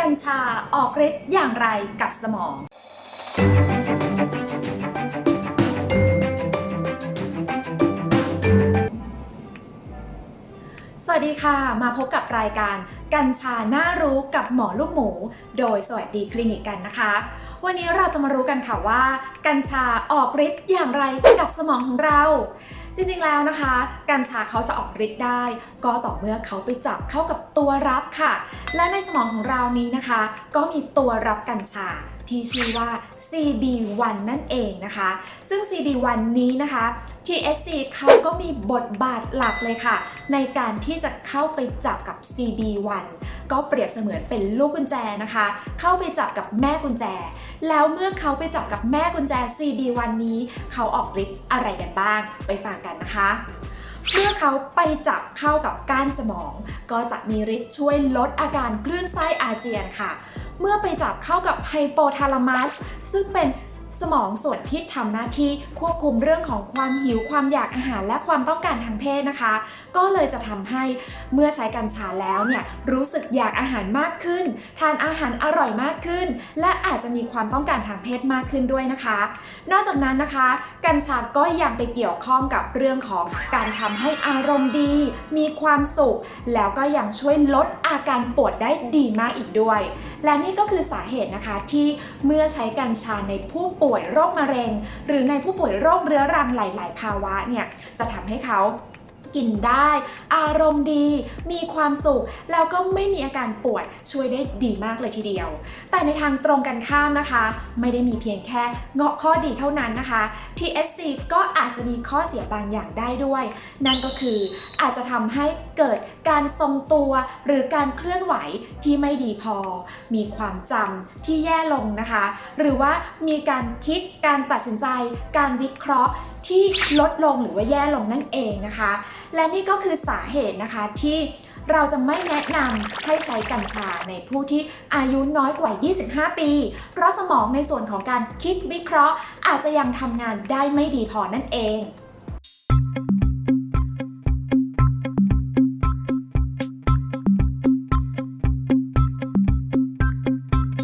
กัญชาออกฤทธิ์อย่างไรกับสมอง สวัสดีค่ะ มาพบกับรายการกัญชาน่ารู้กับหมอลูกหมู โดยสวัสดีคลินิกกันนะคะ วันนี้เราจะมารู้กันค่ะว่า กัญชาออกฤทธิ์อย่างไรกับสมองของเรา จริงๆแล้วนะคะ กัญชาเขาจะออกฤทธิ์ได้ ก็ต่อเมื่อเขาไปจับเข้ากับตัวรับค่ะ และในสมองของเรานี้นะคะ ก็มีตัวรับกัญชา ที่ชื่อว่า CB1 นั่นเองนะคะ ซึ่ง CB1 นี้นะคะ TSC เขาก็มีบทบาทหลักเลยค่ะ ในการที่จะเข้าไปจับกับ CB1 ก็เปรียบเสมือนเป็นลูกกุญแจนะคะ เข้าไปจับกับแม่กุญแจ แล้วเมื่อเขาไปจับกับแม่กุญแจ CB1 นี้ เขาออกฤทธิ์อะไรกันบ้าง ไปฟังกันนะคะ เมื่อเขาไปจับเข้ากับก้านสมอง ก็จะมีฤทธิ์ช่วยลดอาการคลื่นไส้อาเจียนค่ะ เมื่อไปจับเข้ากับไฮโปทาลามัสซึ่งเป็น สมองส่วนที่ทำหน้าที่ควบคุมเรื่องของความหิวความอยากอาหารและความต้องการทางเพศนะคะ ก็เลยจะทำให้เมื่อใช้กัญชาแล้วเนี่ยรู้สึกอยากอาหารมากขึ้น ทานอาหารอร่อยมากขึ้น และอาจจะมีความต้องการทางเพศมากขึ้นด้วยนะคะ นอกจากนั้นนะคะ กัญชาก็ยังไปเกี่ยวข้องกับเรื่องของการทำให้อารมณ์ดี มีความสุข แล้วก็ยังช่วยลดอาการปวดได้ดีมากอีกด้วย และนี่ก็คือสาเหตุนะคะที่เมื่อใช้กัญชาในผู้ป่วยโรคมะเร็ง หรือในผู้ป่วยโรคเรื้อรังหลาย ๆ ภาวะเนี่ยจะทำให้เขา กินได้ อารมณ์ดี มีความสุข แล้วก็ไม่มีอาการปวดช่วยได้ดีมากเลยทีเดียว แต่ในทางตรงกันข้ามนะคะ ไม่ได้มีเพียงแค่เงาะข้อดีเท่านั้นนะคะ TSC ก็อาจจะมีข้อเสียบางอย่างได้ด้วย นั่นก็คืออาจจะทำให้เกิดการทรงตัวหรือการเคลื่อนไหวที่ไม่ดีพอ มีความจำที่แย่ลงนะคะ หรือว่ามีการคิดการตัดสินใจ การวิเคราะห์ที่ลดลงหรือว่าแย่ลงนั่นเองนะคะ และนี่ก็คือสาเหตุนะคะที่เราจะไม่แนะนำให้ใช้กัญชาในผู้ที่อายุน้อยกว่า 25 ปี เพราะสมองในส่วนของการคิดวิเคราะห์อาจจะยังทำงานได้ไม่ดีพอนั่นเอง